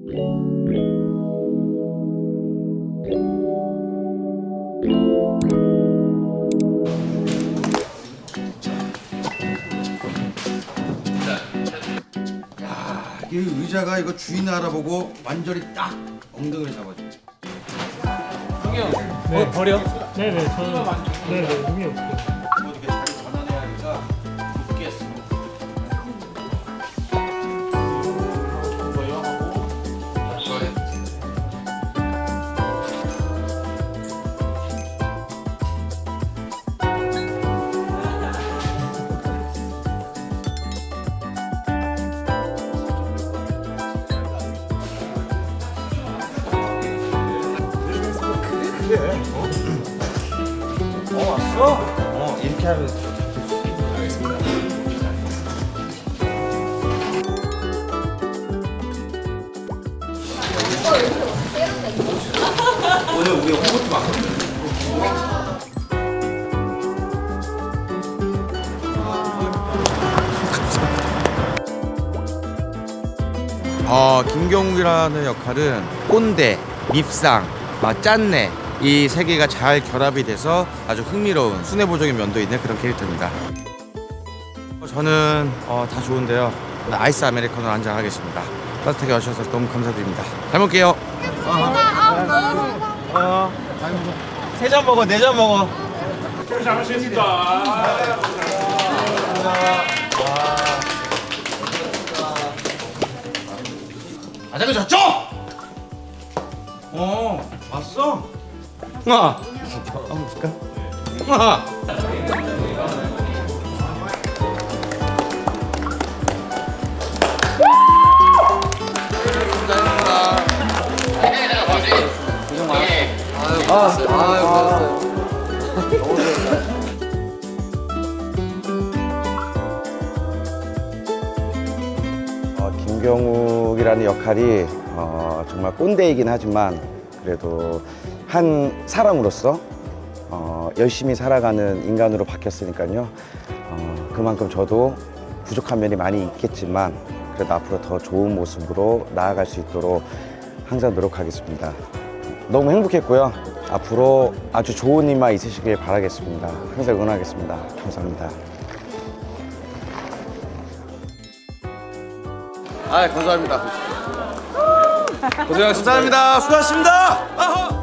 이 의자가 이거 주인 알아보고 완전히 딱 엉덩이를 잡아줘. 네, 버려? 네네, 저는 네네, 의미. 뭐 어 왔어? 어 이렇게 하면 오늘 우리 홍보팀 왔거든. 어, 김경욱이라는 역할은 꼰대, 밉상, 막 짠내 이 세 개가 잘 결합이 돼서 아주 흥미로운 순애보적인 면도 있는 그런 캐릭터입니다. 저는 어, 다 좋은데요. 아이스 아메리카노 한 잔 하겠습니다. 따뜻하게 와주셔서 너무 감사드립니다. 잘 먹게요. 세잔 먹어, 네 잔 먹어. 아자가 졌죠? 어, 왔어? 아, 한번 볼까? 아. 어, 김경욱이라는 역할이 어, 정말 꼰대이긴 하지만 그래도 한 사람으로서 어, 열심히 살아가는 인간으로 바뀌었으니까요. 어, 그만큼 저도 부족한 면이 많이 있겠지만 그래도 앞으로 더 좋은 모습으로 나아갈 수 있도록 항상 노력하겠습니다. 너무 행복했고요. 앞으로 아주 좋은 일만 있으시길 바라겠습니다. 항상 응원하겠습니다. 감사합니다. 아, 감사합니다. 고생하셨습니다. 감사합니다. 수고하셨습니다. 아하.